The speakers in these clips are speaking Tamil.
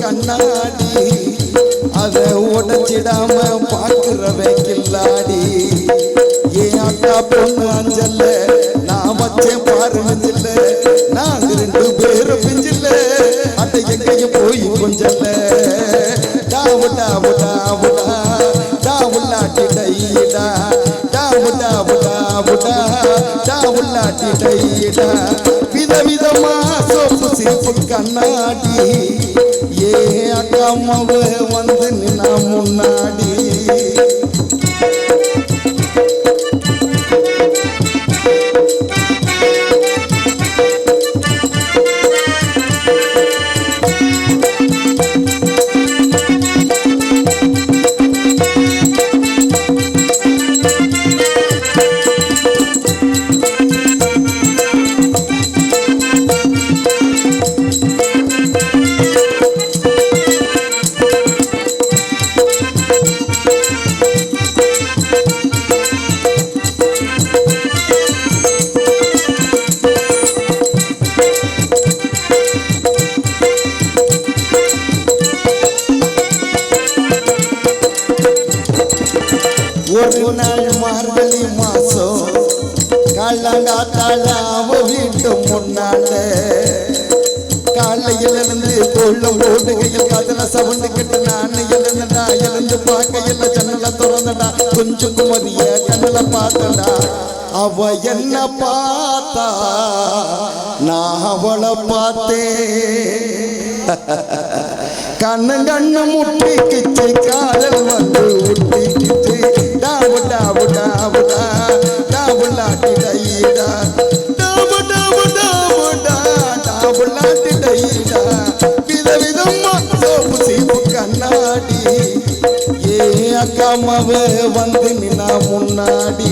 கண்ணாடி. அதை உடைச்சிடாம வந்து நின்னா ஏ பொண்ணு அஞ்சல்ல நான் வச்சேன் பாரு நாங்க ரெண்டு பேரும் பிஞ்சில்ல அட்டை எங்கேயும் போய் கொஞ்சல்ல. டாவு டாவு டாவுல்லாட்டி டைடா டாவு டாவுல்லாட்டி டைடா விதவிதமா சோப்பு கண்ணாடி. ஏ அக்கா வந்து நின்னா முன்னாடி. முன்னால. காலையில் இருந்து கொள்ளும் ஓடுகையில் காதல சவுண்டு கிட்ட நான் எழுந்தடா எழுந்து பார்க்கையில் ஜன்னல திறந்தடா. கொஞ்சம் குமரிய கண்ணுல பார்த்தடா. அவ என்ன பார்த்தா? நான் அவளை பார்த்தேன். கண்ணு கண்ணு முட்டிக்கிச்சு காதல் வந்து அக்காமாவ வந்து நின்னா முன்னாடி.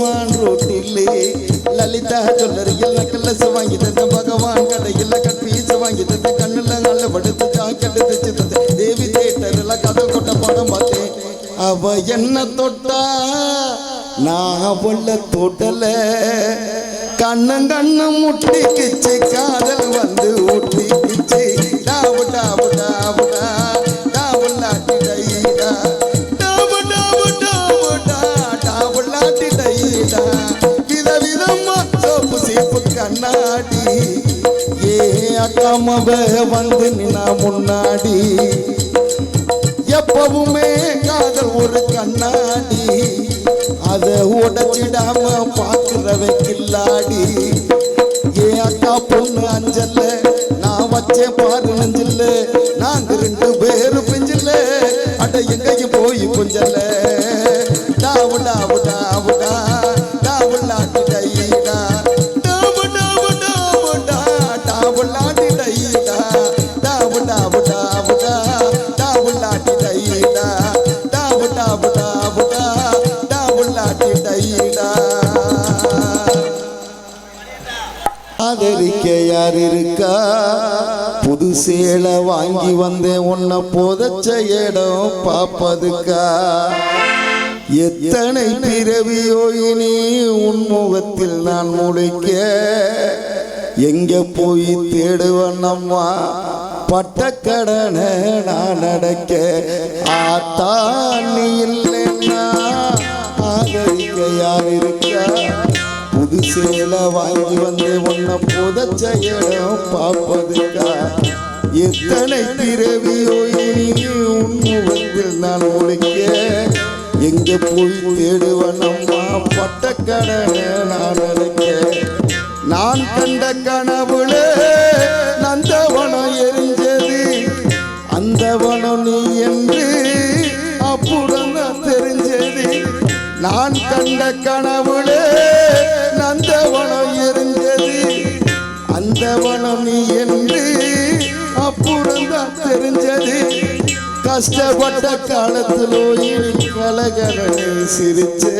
சவுத் ரோட்டிலே. லலிதா சொல்லறியில் நக்கலஸ் வாங்கி தந்த பகவான் கடையில் கட்பீஸ் வாங்கி தந்த கண்ணுல நல்ல படுத்து ஜாக்கெட்டு தைச்சு தந்த. தேவி தேட்டர்ல கதை கொட்ட படம் பார்த்தேன். அவ என்ன தொட்டா? நான் அவள தொட்டல. கண்ணு கண்ணு முட்டிக்கிச்சு காதல் வந்து கண்ணாடி ஏ அக்காமவ வந்து நின்னா முன்னாடி. எப்பவுமே காதல் ஒரு கண்ணாடி. அதை உடைச்சிடாம பார்க்கிறவ கில்லாடி. ஏ அக்கா பொண்ணு அஞ்சல்ல நான் வச்சேன் பாரு நஞ்சில்லை. ஆதரிக்க யார் இருக்கா? புது சேலை வாங்கி வந்தேன் உன்னை புதைச்ச இடம் பாப்பதுக்கா எத்தனை பிறவியோ இனி உன்முகத்தில் நான் முளைக்க எங்க போய் தேடுவன் அம்மா? பட்டக்கடனை நான் அடைக்க. ஆத்தா நீ இல்லைன்னா ஆதரிக்க யார் இருக்கா? சேலை வாங்கி வந்து உன்னை புதச்ச இடம் பார்ப்பதுக்கா? எத்தனை பிறவியோ இனி உன் முகத்தில் நான் முழிக்க எங்க போய் தேடுவனம்மா பட்டக்கடனை நான் அழைக்க நான் கண்ட கனவுல நந்தவனம் எரிஞ்சது. அந்தவனம் நீ என்று அப்புறம் தான் தெரிஞ்சது. நான் கண்ட அந்த வனம் இருந்தது. அந்த வனம் நீ என்று அப்புறம் தான் தெரிஞ்சது. கஷ்டப்பட்ட காலத்திலோ இனி கலகலனை சிரிச்சே.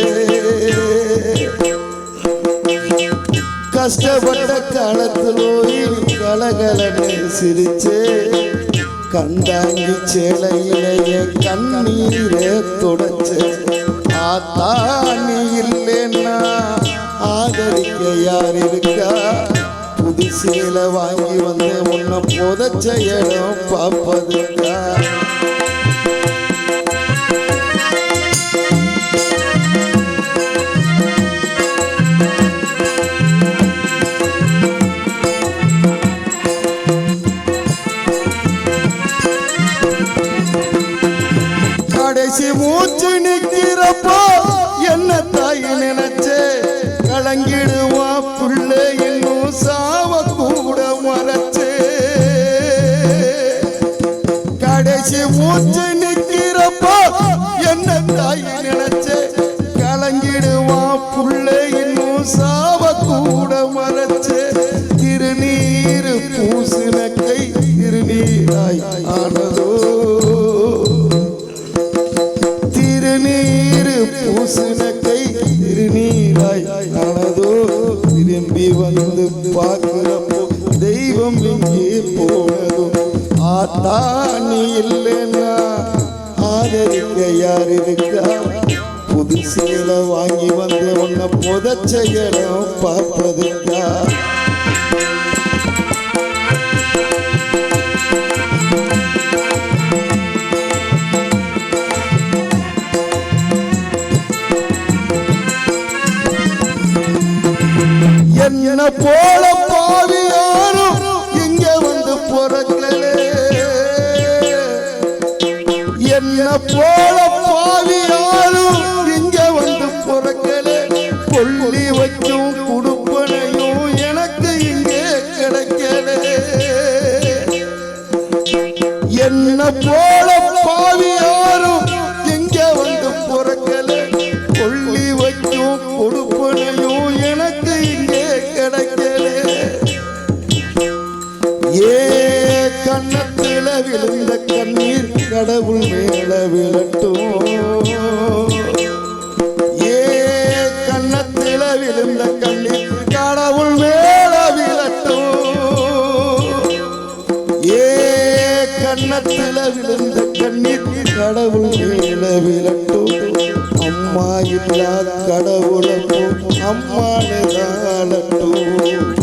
கஷ்டப்பட்ட காலத்திலோ இனி கலகலனை சிரிச்சே. கண்டாங்கி சேலையிலேயே கண்ணீரே தொடச்சே. ஆத்தா நீ இல்லைன்னா ஆதரிக்க யார் இருக்கா? புது சேலை வாங்கி வந்து முன்ன புதைச்ச இடம் பார்ப்பதுக்கா ஆத்தா இல்லைன்னா ஆதரிக்க யார் இருக்கா புது சேலை வாங்கி வந்து உன்னை புதைச்ச இடம் பார்ப்பதுக்கா? என்ன போல என்ன போல பாவி யாரும் எங்க வந்து பிறக்கல? கொள்ளி வைக்கும் கொடுப்பனையும் எனக்கு இங்கே கிடைக்கல. ஏ கண்ணத்துல விழுந்த கண்ணீர் கடவுள் மேல விழட்டும். ஏ கண்ணத்துல விழுந்த கண்ணீர் விழுந்த கண்ணீர் கடவுள் மேல விழட்டும் அம்மா இல்லா கடவுளப்போ அம்மானதாலட்டும் அம்மா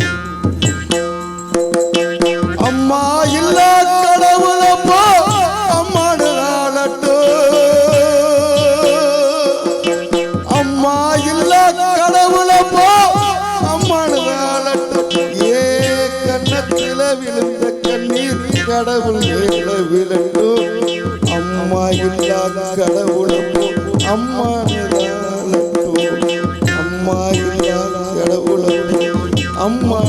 கடவுள் எவ்வளவிலங்கும் அம்மா இல்லா கடவுளப்போ அம்மா நிதானப்போ அம்மா இல்லா கடவுளப்போ அம்மா